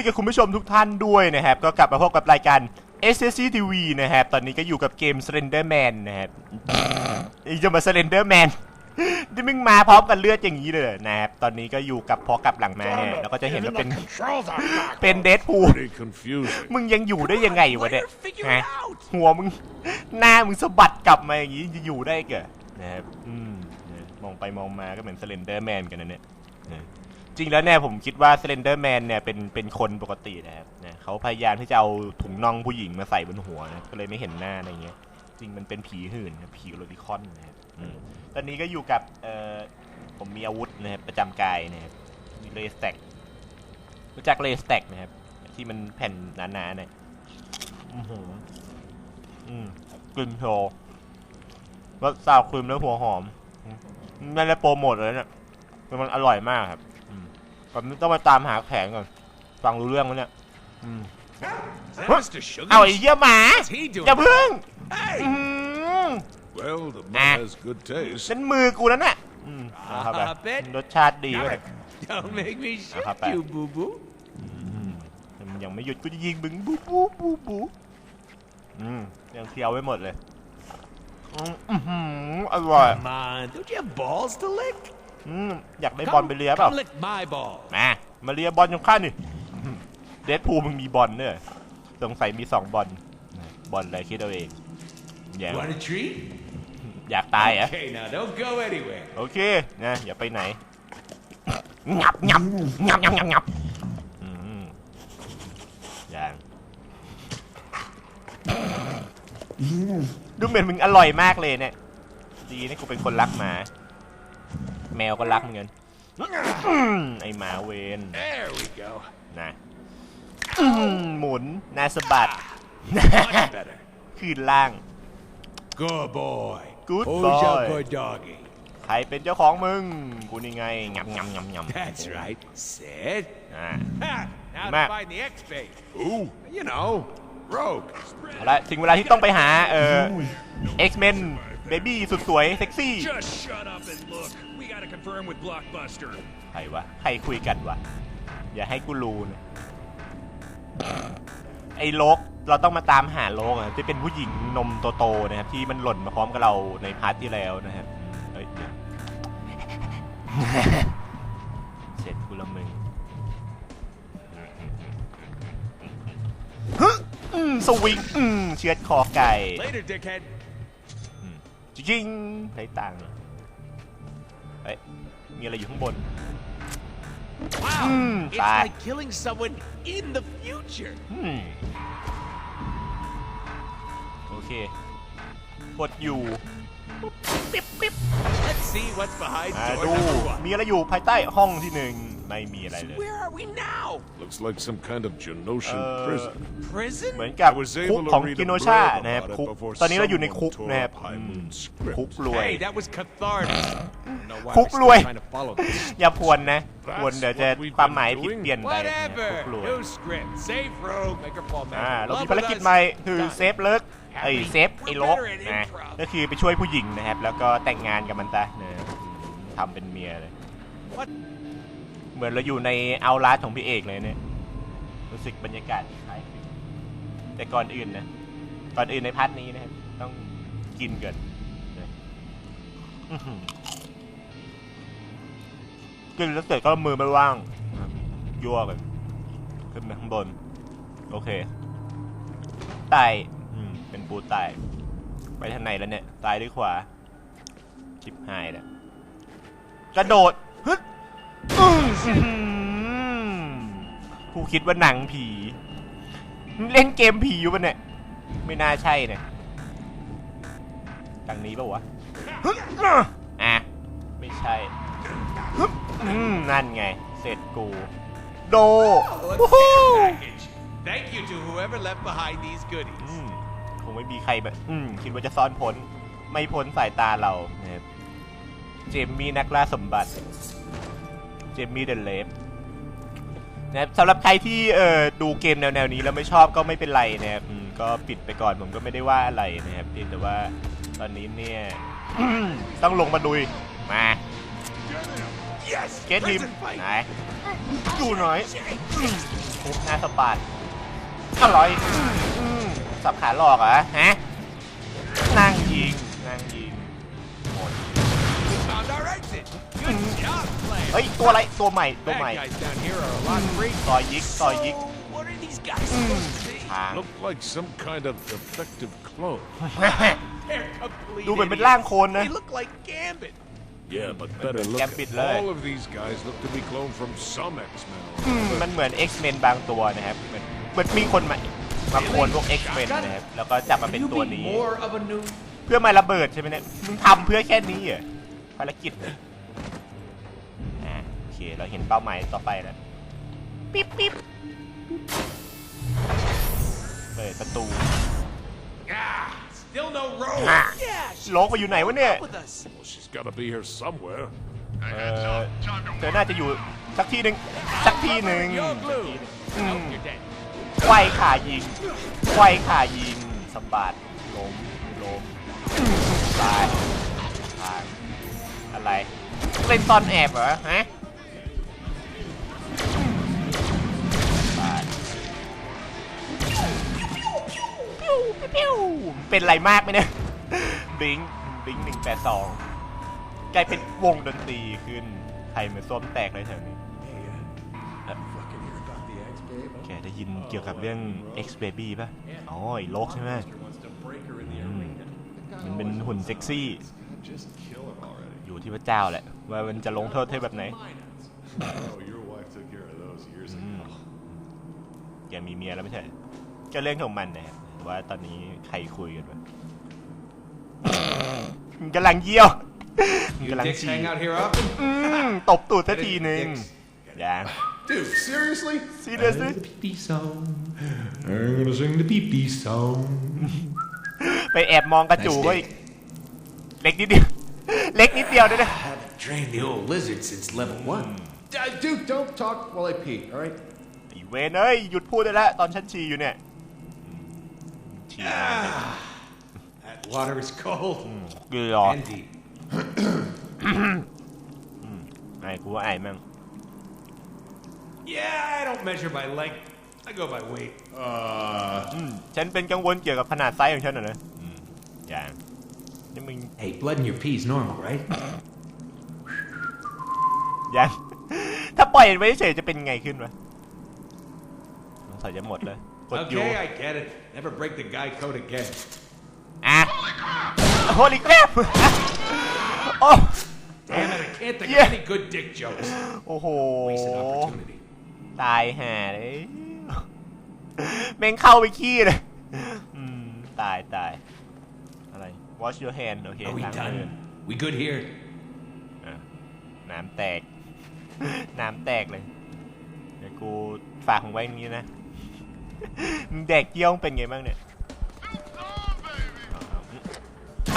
วัสดีกับคุณผู้ชมทุกท่านด้วยนะครับ ก็กลับมาพบกับรายการ SSC TV นะครับ ตอนนี้ก็อยู่กับเกม Slender Man นะครับอีจะมา Slender Man ที่มึงมาพร้อมกันเลือดอย่างนี้เลยนะครับ ตอนนี้ก็อยู่กับพอกลับหลังมาเนี่ยแล้วก็จะเห็นว่าเป็น controls are back. เป็นเดดพู Pretty confusing. มึงยังอยู่ได้ยังไงวะเนี่ยฮะหัวมึงหน้ามึงสะบัดกลับมาอย่างนี้จะอยู่ได้เกอนะครับอืมเนี่ยมองไปมองมาก็เหมือน Slender Man กันนะเนี่ยนะจ ริงแล้วเนี่ยผมคิดว่า Slender Man เนี่ยเป็นเป็นคนปกตินะครับนะเขาพยายามที่จะเอาถุงน่องผู้หญิงมาใส่บนหัวนะก็เลยไม่เห็นหน้าอะไรเงี้ย จริงมันเป็นผีหื่นนะผีโรดิคอนนะครับอืมตอนนี้ก็อยู่กับเอ่อผมมีอาวุธนะครับประจำกายนะครับมีเลสแต็กรู้จักเลสแต็กนะครับ ที่มันแผ่นหนาๆเนี่ยอือหืออืมกลิ่นโชว์รสซาวครีมแล้วหัวหอมอืมนั่นแหละโปรโมทเลยเนี่ยแต่มันอร่อยมากครับ อืมตอนนี้ต้องไปตามหาแขนก่อน ฟังรู้เรื่องไหมเนี่ยอืม Is that Mr. Sugar? เอาไอ้เหี้ยหมา What's he doing? อย่าพึ่ง Hey! อืม Well, the Ah. man has good taste. นั่นมือกูนั่นน่ะอืมเอาเข้าไป Ah, bet. รสชาติดีเลย Don't make me shoot Apa, Pak? you, boo boo. มันยังไม่หยุดกูจะยิงมึงบูบูบูบูอืมยังเคี้ยวไว้หมดเลยอืมอื้อหืออร่อย Come on, don't you have balls to lick? อืมอยากได้บอลไปเลียเปล่า come lick my ball. มามาเลียบอลของข้านี่เดดพูมึงมีบอลเนี่ยสงสัยมีสองบอลบอลอะไรคิดเอาเองอยาก Want a treat? อยากตายเหรอะ Okay, now don't go anywhere. โอเคนะอย่าไปไหนงับงับงับงับงับงับอืมอย่างดูเหมือนมึงอร่อยมากเลยเนี่ยดีนะกูเป็นคนรักหมา แมวก็รักเหมือนกันอืมไอหมาเวน There we go. นะอืมหมุนหนาสะบัด Much better. คืนล่าง Good boy. Good Who's boy. your good doggy? ใครเป็นเจ้าของมึง กูนี่ไงงับงับงับงับ That's right. Sit. อ่า Ha, now Matt. to find the X-Bait. Who? You know, Rogue. เอาละถึงเวลาที่ต้องไปหาเอ่อ X-Men Baby สุดสวยเซ็กซี่ Just shut up and look. We gotta confirm with Blockbuster. ใครวะ ใครคุยกันวะ อย่าให้กูรู้นะไอ้โลกเราต้องมาตามหาโลกอะที่เป็นผู้หญิงนมโตๆนะครับ ที่มันหล่นมาพร้อมกับเราในพาร์ทที่แล้วนะครับเฮ้ย อืมสวิงอืมเชือดคอไก่ Later, dickhead. จริงๆใช้ตังค์เฮ้ยมีอะไรอยู่ข้างบน Wow. Mm, it's bye. like killing someone in the future. อืมโอเคกดอยู่ Let's see what's behind มา door ดู number one. มีอะไรอยู่ภายใต้ห้องที่หนึ่ง ไม่มีอะไรเลย Where are we now? Looks like some kind of Genosian Uh, prison. Prison? เหมือนกับ I was คุก able to ของ read กิ a โน blurb ชา about นะครับ it คุก before ตอนนี้เราอยู่ใน someone คุก tore นะครับ up High อืม Moon's script. คุกรวย Hey, that was cathartic. I don't know why คุก we're รวย still trying to follow this. อย่าพวนนะพวนเดี๋ยวจะ That's what we've ความหมาย been ผิด doing. เปลี่ยนไปนะครับ Whatever. คุกรวย New script. Save rogue. Make her fall อ่า mad. เรามี Love ภาร with กิจ us. ใหม่คือ Done. เซฟเลิกไอ้ยเซฟไอ้โลก We're better at นะ improv. ก็คือไปช่วยผู้หญิงนะครับ แล้วก็แต่งงานกับมันซะนะทำเป็นเมียเลย What? เหมือนเราอยู่ในเอาลาสของพี่เอกเลยเนี่ย รู้สึกบรรยากาศคล้ายแต่ก่อนอื่นนะ ก่อนอื่นในพาร์ทนี้นะครับ ต้องกินกินนกินแล้วเสร็จก็มือไม่ว่าง ยั่วกันขึ้นไปข้างบน โอเคไตอืมเป็นปูไตไปทางไหนแล้วเนี่ย ตายด้วยขวาชิบหายแล้วกระโดดฮึด อื้อหือกูคิดว่าหนังผี เล่นเกมผีอยู่ปะเนี่ย ไม่น่าใช่เนี่ยทางนี้ปะวะฮึดอะ ไม่ใช่ฮึบอืมนั่นไง เสร็จกู โด Let's วู้ฮู้ package. Thank you to whoever left behind these อื goodies. มคงไม่มีใครแบบอืมคิดว่าจะซ่อนพ้น ไม่พ้นสายตาเรานะครับเจมมี่นักล่าสมบัติ เจมมี่เดนเลฟนะครับสำหรับใครที่เอ่อดูเกมแนวๆนี้แล้วไม่ชอบก็ไม่เป็นไรนะครับอืมก็ปิดไปก่อนผมก็ไม่ได้ว่าอะไรนะครับเพียงแต่ว่าตอนนี้เนี่ยอืมต้องลงมาดุยมา Yes. เกตทีม prison fight. ไหนดูหน่อยอืมทุบหน้าสะบัดอร่อยอืมอืมสับขาหลอกเหรอฮะ เฮ้ย ตัวอะไร ตัวใหม่ ตัว Bad ใหม่ guys down here are a lot free. ซอยยิกซอยยิก So, what are these guys supposed to be? ทาง Look like some kind of defective clone. They're complete ดูเหมือนเป็น idiots. ร่างโคลนนะ They look like Gambit. Yeah, but better look. Gambit At, เลย all of these guys look to be cloned from some X-Men. อืมมันเหมือน X-Men บางตัวนะครับเหมือนเหมือนมีคนมามาโคลนพวก X-Men นะครับ แล้วก็จับมาเป็นตัวนี้ more of a new เพื่อมาระเบิดใช่ไหมเนี่ย มึงทำเพื่อแค่นี้เหรอภารกิจเนี่ยอ่าโอ เคเราเห็นเป้าหมายต่อไปแล้วปิ๊บปิ๊บเปิดประตู Ah, still no road. Ah. Yeah, she โลกไปอยู่ไหนวะเนี่ย with us. Well, she's got to be here somewhere. เออเธอน่าจะอยู่สักที่หนึ่งสักที่หนึ่ง You're สัก blue. ที่หนึ่ง I hope you're dead. ไขว้ขายิงไขว้ขายิงสะบัดล้มล้มตายทางอะไร เล่นตอนแอบเหรอฮะ วปิ้วเป็นไรมากไหมเนี่ยบิงบิงหนึ่งแปดสองกลายเป็นวงดนตรีขึ้นใครมาส้วมแตกเลยแถวนี้แกได้ยินเกี่ยวกับเรื่อง X Baby ป่ะ อ๋อไอ้โลกใช่ไหมมันเป็นหุ่นเซ็กซี่ อยู่ที่พระเจ้าแหละ ว่ามันจะลงโทษเธอแบบไหนแกมีเมียแล้วไม่ใช่ก็เรื่องของมันนะครับ ว่าตอนนี้ใครคุยกันวะมันกำลังเยี่ยวมัน You กำลัง dicks ฉี่ hang out here often? อืมตบตูดสักทีหนึ่งอย่าง Dude, seriously? ซีเรียสเลย the pee song. I'm gonna sing the pee pee song. ไปแอบมองกระจูก็อีกเล็กนิดเดียว เล็กนิดเดียวด้วยนะ haven't trained the old lizard since level one. Uh, dude, don't talk while I pee, alright? ไอ้เวนเอ้ย หยุดพูดได้แล้ว ตอนฉันฉี่อยู่เนี่ยอืม ฉี่นานเลย That water is cold เกลือ and deep. ไอ้กูว่าไอ้มั่ง Yeah, I don't measure by length. I go by weight. อืมฉันเป็นกังวลเกี่ยวกับขนาดไซส์ของฉันน่ะนะอืมอย่างนี่มึง Hey, blood in your pee is normal, right? ยังถ้าปล่อยไว้เฉยๆจะเป็นไงขึ้นวะสงสัยจะหมดเลย กดอยู่ Okay, I get it. Never break the guy code again. อ่ะโฮลิแครบ โอ้ Damn it, I can't think Yeah. of any good dick jokes. โอ้โห Wasted opportunity. ตายห่าเลยแม่งเข้าไปขี้เลยอืม ตายตาย อะไร wash your hand โอเค Are we ล้างมือ done? We good here? อ่ะน้ำแตก น้ำแตกเลย เดี๋ยวกูฝากของไว้อย่างนี้นะ มึง แดกเกี้ยวมึงเป็นไงบ้างเนี่ย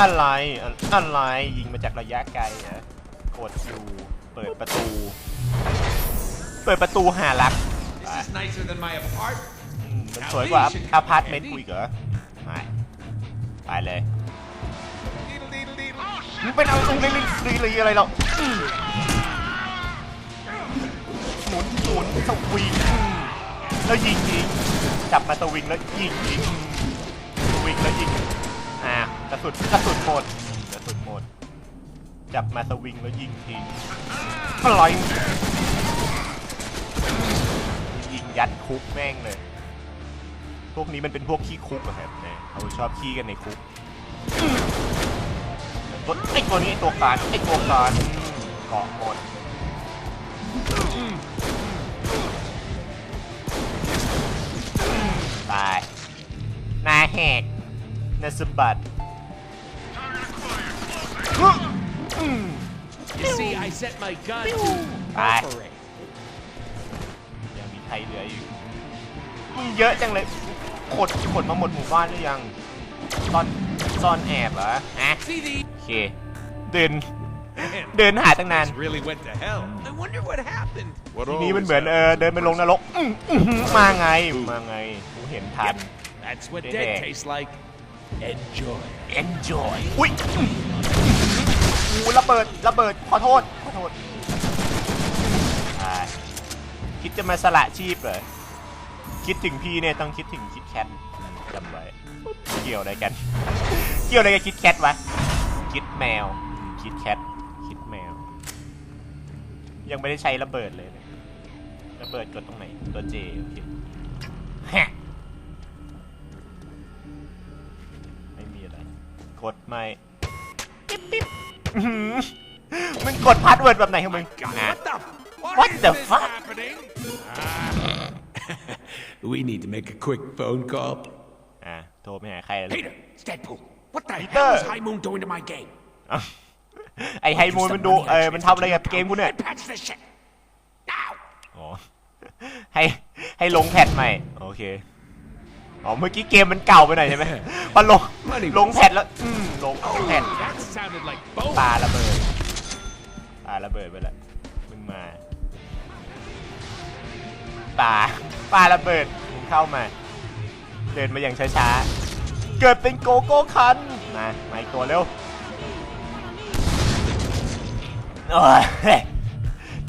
อะไรอะอะไรยิงมาจากระยะไกลนะกดอยู่เปิดประตู เปิดประตูหารัก This is nicer than my apart. อืมมันสวยกว่าอพาร์ตเมนต์กูอีกเหรอไม่ไปเลยมึงเป็นเอาตรงนี้ลีลีอะไรหรอกอืมหมุนหมุนสวิงอืม แล้วยิงยิงจับมาสวิงแล้วยิงยิงอืมสวิงแล้วยิงอ่ากระสุนกระสุนหมดกระสุนหมดจับมาสวิงแล้วยิงทิ้งปล่อยยิงยัดคุกแม่งเลย พวกนี้มันเป็นพวกขี้คุกอะครับเนี่ยเขาชอบขี้กันในคุกตัวไอ้ตัวนี้ตัวการไอ้ตัวการเกาะหมด แหกหนาสะบัด You see, I set my gun to Bye. perforate. ยังมีไทยเหลืออยู่มึงเยอะจังเลยขดขดมาหมดหมู่บ้านหรือยังซ่อนซ่อนแอบเหรอฮะ See the โอเค เดิน man. เดินหาตั้งนาน This really went to hell. I wonder what happened. What ทีนี้มัน always เหมือนเออ happens. เดินไปลงนรกอื้ออื้อหือมาไงมาไงกูเห็นทัน That's what Yeah. dead tastes like. Enjoy. enjoy อุ้ยอื้อกูระเบิดระเบิดขอโทษขอโทษอ่าคิดจะมาสละชีพเหรอคิดถึงพี่เนี่ยต้องคิดถึงคิดแคทจำไว้เกี่ยวอะไรกัน เกี่ยวอะไรกับคิดแคทวะคิดแมวคิดแคทคิดแมว ยังไม่ได้ใช้ระเบิดเลยนะระเบิดกดตรงไหนตัวเจโอเค กดไม่ปิ๊บปิ๊บอื้อหือมึงกดพาสเวิร์ดแบบไหนของมึงนะ What the fuck We need to make a quick phone call. อะโทรไปหาใครเลย Peter, it's Deadpool. What the Peter. hell is High Moon doing to my game? อ้าวไอไฮมูนมันดู เออมันทำอะไรกับเกมกูเนี่ย And patch this shit. Now. อ๋อ ให้ให้ลงแพทใหม่ โอเค อ๋อเมื่อกี้เกมมันเก่าไปหน่อยใช่ไหมพอลงลงแพทแล้วอืมลงแพท That sounded like both. ปาระเบิดปาระเบิดไปแล้วมึงมาปาปาระเบิดมึงเข้ามา เดินมาอย่างช้าๆ เกิดเป็นโกโก้คันมามาอีกตัวเร็วโอ้ย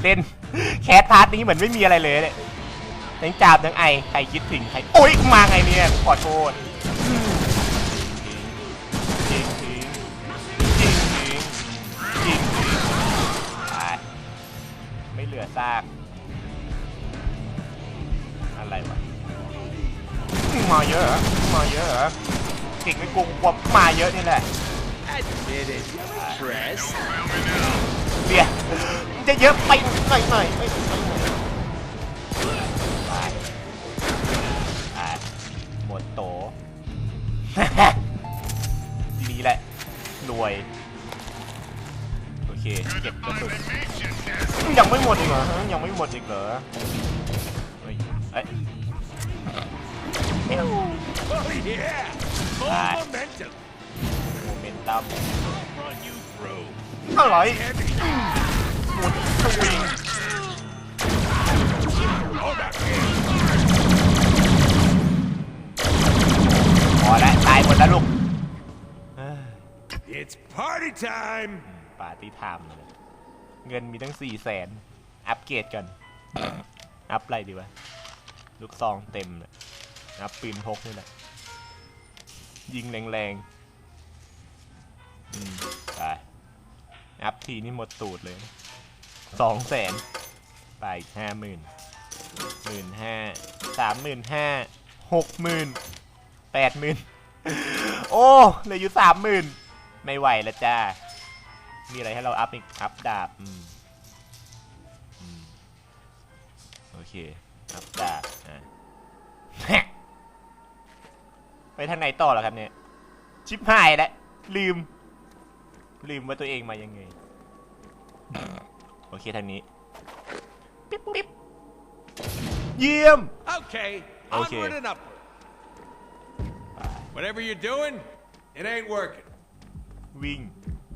เล่นแคสพาร์ทนี้เหมือนไม่มีอะไรเลยเนี่ย ทั้งจาบทั้งไอใครคิดถึงใครโอ๊ยมาไงเนี่ยขอโทษจริงจริงจริงจริงจริงจริงไม่เหลือซากอะไรวะมาเยอะมาเยอะเหรอเก่งไม่โกงกว่ามาเยอะนี่แหละเบียจะเยอะไปหน่อยหน่อย เงินมีตั้งสี่แสนอัปเกรดกันอัพอะไรดีวะ ลูกซองเต็มเลยอัพปืนพกนี่แหละ ยิงแรงๆอืมไปอัพทีนี่หมดตูดเลยสองแสนไปอีกห้าหมื่นหมื่นห้าสามหมื่นห้าหกหมื่นแปดหมื่นโอ้เหลืออยู่สามหมื่นไม่ไหวแล้วจ้า มีอะไรให้เราอัพอีก อัพดาบ อืม อืม โอเค อัพดาบอะไปทางไหนต่อเหรอครับเนี่ย ชิปหายแล้ว ลืม ลืมว่าตัวเองมายังไง โอเคทางนี้ ปิ๊บปิ๊บเยี่ยม Okay. Okay. Onward and upward. Whatever you're doing, it ain't working. วิ่ง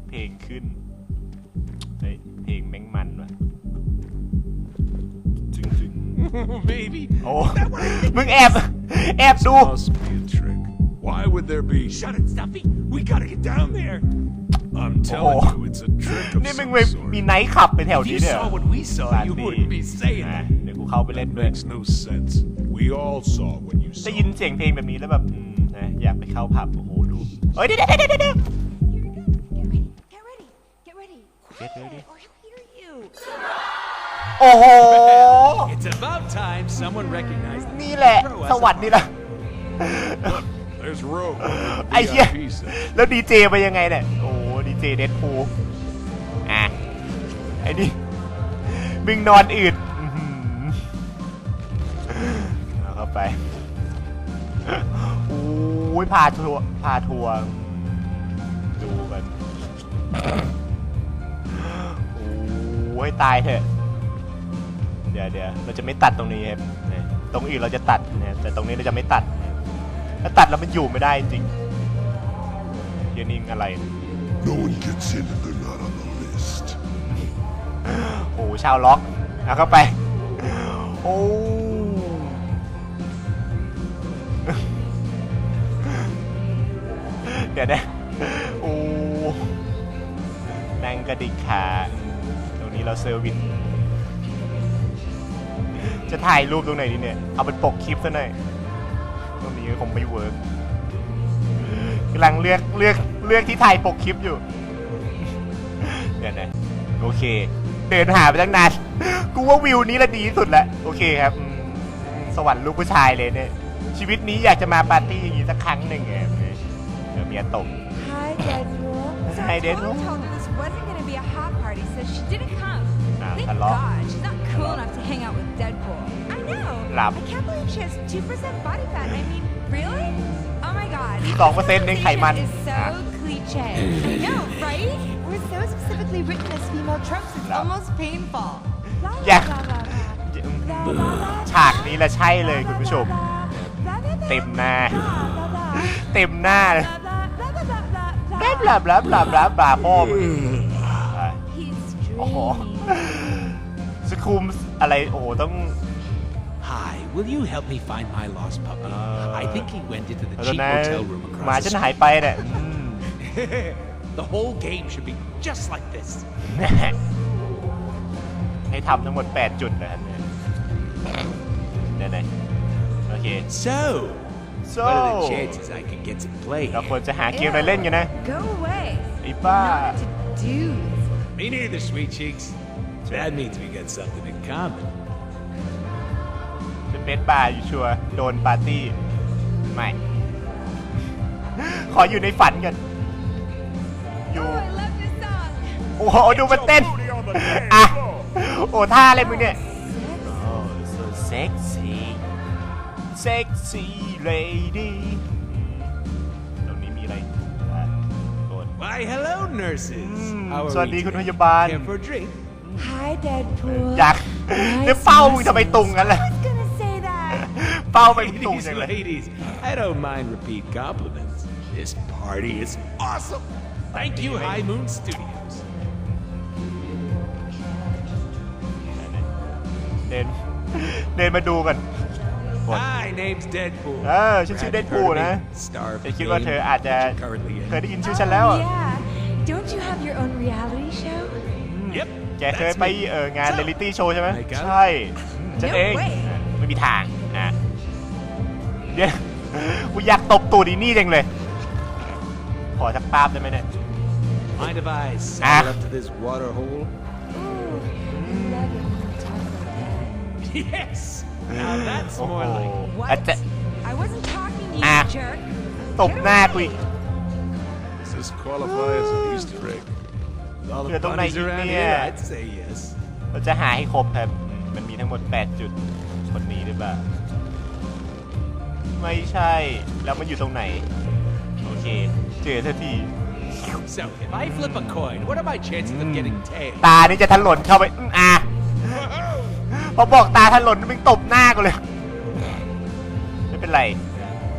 เพลงขึ้น Maybe. โอ้ มึงแอบ แอบดู Must be a trick. Why would there be? Shut it, Stuffy. We gotta get down there. I'm telling Oh. you, it's a trick of นี่มึง some ไป sort. มีไนท์ขับไปแถว If นี้ you เนี่ยเหรอ saw what we saw, ปาร์ you ตี้ wouldn't be saying อ่ะ that. เดี๋ยวกูเข้าไปเล่นด้วย Makes no sense. We all saw what you ได้ saw. ยินเสียงเพลงแบบนี้แล้วแบบอืมนะอยากไปเข้าผับ โอ้โห ดู เฮ้ยเดี๋ยวเดี๋ยวเดี๋ยวเดี๋ยว Get ready. Get ready. Get Quiet, ready. or he'll hear you. โอ้โห It's about time someone recognized that นี่แหละ สวรรค์นี่แหละ There's Rogue. ไอ้เหี้ย VIP section. แล้วดีเจไปยังไงเนี่ย โอ้ดีเจเดดพูอะ ไอ้นี่มึงนอนอืดอื้อหือเอาเข้าไปโอ้ยพาทัวร์พาทัวร์ดูกัน โอ้ยตายเถอะเดี๋ยวเดี๋ยวเราจะไม่ตัดตรงนี้ครับนะตรงอื่นเราจะตัดนะแต่ตรงนี้เราจะไม่ตัดนะถ้าตัดแล้วมันอยู่ไม่ได้จริงเฮียนิ่งอะไร No one gets in if they're not on the list. โอ้ชาวล็อกเอาเข้าไป โอ้เดี๋ยวนะโอ้นั่งกระดิกขา ตรงนี้เราเซอร์วิส จะถ่ายรูปตรงไหนดีเนี่ย เอาเป็นปกคลิปซะหน่อยตรงนี้คงไม่เวิร์กกำลังเลือกเลือกเลือกที่ถ่ายปกคลิปอยู่ เดี๋ยวนะโอเค เดินหาไปตั้งนาน กูว่าวิวนี้ละดีที่สุดแล้วโอเคครับอืมสวรรค์ลูกผู้ชายเลยเนี่ย ชีวิตนี้อยากจะมาปาร์ตี้อย่างนี้สักครั้งหนึ่งไงเดี๋ยวเมียตก Hi, Deadpool. So Hi, I Deadpool. totally told her this wasn't going to be a hot party, so she didn't come. Ah, Thank hello. God, she's not cool enough to hang out with Deadpool. I know. Lap. I can't believe she has 2% body fat. I mean, really? Oh my God. 2%เองไขมัน Is so Ah. cliche. I know, right? We're so specifically written as female tropes, it's Lap. almost painful. La, la, Yeah. la, la, la. La, la, la, ฉากนี้แหละใช่เลยคุณผู้ชม la, la, la, la, เต็มหน้า la, la, la. เต็มหน้าเลย La, la, la, la, la, บลา la. บลาบลาบลาบลาพ่อมึงอะ He's โอ้โห dreaming. สคุมอะไร โอ้โห ต้อง Hi, will you help me find my lost puppy? Uh, I think he went into the แล้ว cheap นะ hotel room หมา across ฉัน the หาย street. ไปเนี่ยอืม the whole game should be just like this. ให้ทำทั้งหมด 8 จุดนะครับเนี่ยเนี่ยๆโอเค So, so what are the chances I could get to play? เราควรจะหาเกมอะไรเล่นกันนะ Go away. ไอ้บ้า Not to do this. Me neither, sweet cheeks. That means we got something in common. เป็นเบสบาร์อยู่ชัวร์โดนปาร์ตี้ ไม่ ขออยู่ในฝันกัน อยู่ Oh, I love this song. โอ้โห ดูมันเต้น อะ โอ้ท่าอะไรมึงเนี่ยโอ้ so sexy sexy lady ตรงนี้มีอะไรอะโดน Why, hello, nurses. Mm, How are สวัส we ดีคุณ today? พยาบาล Care for a drink? Hi, Deadpool. อยาก Nice เนี่ยเป้ามึงทำไมตุงกันล่ะ I was gonna say that. เป้าไปตุง Ladies, จังเลย ladies, I don't mind repeat compliments. This party is awesome. Thank you, High Moon Studios. เดิน เดินมาดูกัน Hi, name's Deadpool. เออฉันชื่อ Have you Deadpool heard of นะ me? Star of แต่ the คิดว่า game, เธออาจจะ which you're currently in. เคยได้ยินชื่อฉันแล้ว Oh, อะ yeah. Don't you have your own reality show? Yep. แกเคย that's ไป me. เอองาน So, เรลิตี้โชว์ใช่ไหม I got it. ใช่อืมฉัน No เอง way อะไม่มีทางอะเดี๋ยวกูอยากตบตูดอีนี่จังเลย ขอสักภาพได้ไหมเนี่ย Mind if I Ah. sidle up to this water hole? Ooh, love it when you talk like that. Yes. Now that's โอ้โห more like. What? อาจจะ I wasn't talking to you, Ah. jerk. ตบหน้ากูอีก Does this qualify as an Easter egg? With all the Kaya itong bunnies around naiinip here, niya. I'd say yes. เราจะหาให้ครบครับอืมมันมีทั้งหมด 8 จุด คนนี้หรือเปล่า ไม่ใช่ แล้วมันอยู่ตรงไหน โอเค เจอทันที So, if I flip a coin, what are my chances of getting tailed? ตานี่จะถลนเข้าไปอืมอะพอบอกตาถลนมึงตบหน้ากูเลย ไม่เป็นไร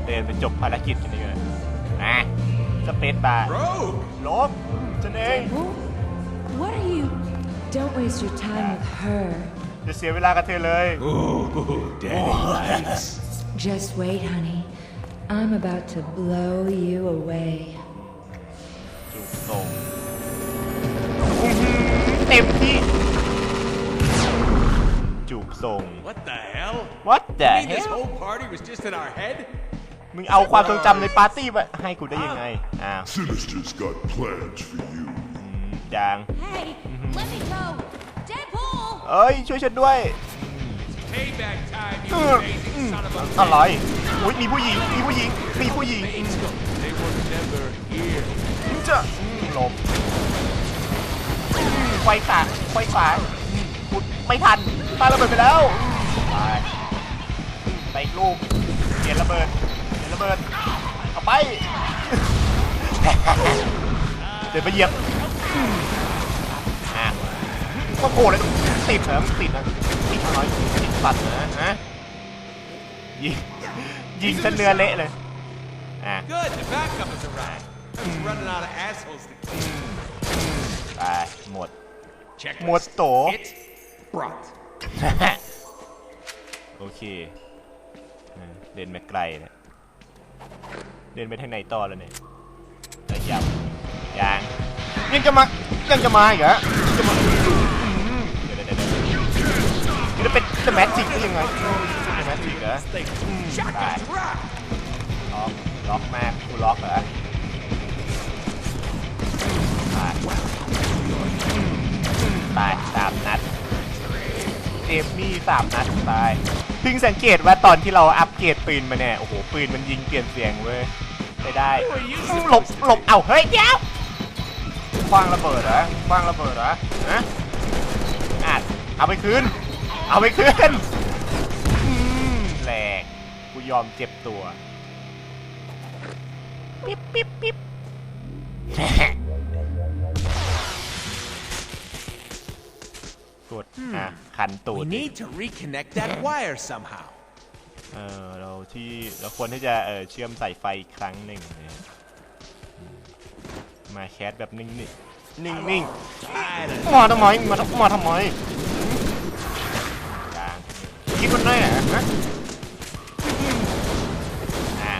เดินไปจบภารกิจกันดีกว่าอะสเปซบาร์ Rogue! ลบฉันเอง Well, what are you? Don't waste your time with her. จะเสียเวลากับเธอเลย Ooh, daddy likes. Just wait, honey. I'm about to blow you away. จูบทรงอื้อหือเต็มที่ จูบทรง What the hell? What the You mean this hell whole party was just in our head? มึงเอาความทรงจำในปาร์ตี้มาให้กูได้ยังไง อ้าว Sinister's got plans for you. จาง Hey, let me go. Deadpool! เอ้ย ช่วยฉันด้วย Payback time, เอ you อ amazing อืม son of a อะไรอุ้ยมีผู้หญิง มีผู้หญิง มีผู้หญิง They were never here. จะอืมหลบอืมไฟขาไฟขวาอืมขุดไม่ทันปาระเบิดไปแล้วอืมไปอืมไปอีกลูกเปลี่ยนระเบิดเปลี่ยนระเบิด เอาไป เดี๋ยวไปเหยียบ อืมอะก็โผล่เลยติดเหรอติดนะติดอะไรติดสัตว์เหรอฮะยิงยิงซะเนื้อเละเลยอะ Good, the backup is arrived. I was running out of assholes to kill. ไปหมด Check หมดโต It brought. โอเคเออเดินมาไกลเนะเดินไปทางไหนต่อแล้วเนี่ยแต่ยังยัง ยังจะมายังจะมาอีกเหรอจะมาจะเป็นสแมทริกได้ยังไงสแมทริกเหรอได้ล็อกล็อกแมากกูล็อกเหรอตายสามนัดเอมมี่สามนัดตายเพิ่งสังเกตว่าตอนที่เราอัปเกรดปืนมาเนี่ย โอ้โห ปืนมันยิงเปลี่ยนเสียงเว้ยไม่ได้หลบหลบเอ้าเฮ้ยเดี๋ยว คว้างระเบิดเหรอคว้างระเบิดเหรอฮะอาดเอาไปคืน เอาไปคืนอืมแหลกกูยอมเจ็บตัวปิ๊บปิ๊บปิ๊บตูดอะคันตูด We need to reconnect that wire somehow. เออเราที่เราควรที่จะเออเชื่อมสายไฟอีกครั้งหนึ่งนะอืม มาแคสแบบนิ่งๆนิ่งนิ่งๆมาทำไมมาทำมาทำไมกลางคิดมันได้เหรอฮะอะ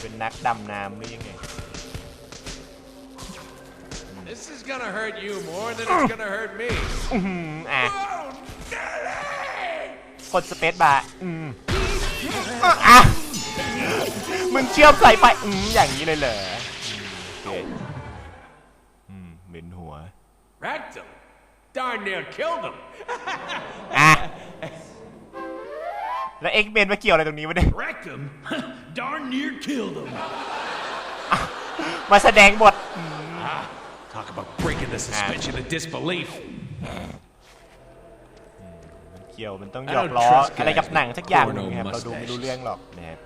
เป็นนักดำน้ำหรือยังไง This is gonna hurt you more than it's gonna hurt me. อือหืออะกดสเปซบาร์อืมอะ มึงเชื่อมใส่ไฟอืมอย่างนี้เลยเหรออืมโอเคอืมเหม็นหัว Wrecked him. Darn near killed him. อะแล้วเอ็กเมนมาเกี่ยวอะไรตรงนี้วะเนี่ย Wrecked him. Darn near killed him. มาแสดงบท Talk about breaking the suspension of disbelief. มันเกี่ยวมันต้องหยอกล้ออะไรกับหนังสักอย่างหนึงครับเราดูไม่รู้เรื่องหรอกนะครับ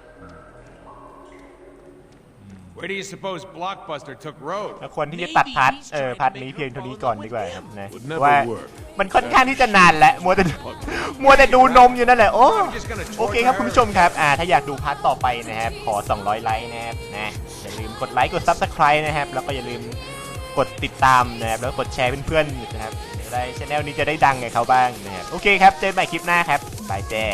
Where do you suppose Blockbuster took road? แล้วควรที่จะตัดพาร์ทเออพาร์ทนี้เพียงเท่านี้ก่อนดีกว่าครับนะ Would never ว่า work. มันค่อนข้างที่จะนานแล้วมัวแต่มัวแต่ดูนมอยู่นั่นแหละโอ้โอเคครับคุณผู้ชมครับอ่าถ้าอยากดูพาร์ทต่อไปนะครับขอ 200 ไลค์นะครับนะอย่าลืมกดไลค์กด Subscribe นะครับ แล้วก็อย่าลืมกดติดตามนะครับแล้วก็กดแชร์เพื่อนๆนะครับจะได้ช anel นี้จะได้ดังไงเขาบ้างนะครับโอเคครับเจอกันใหม่คลิปหน้าครับบายแจ้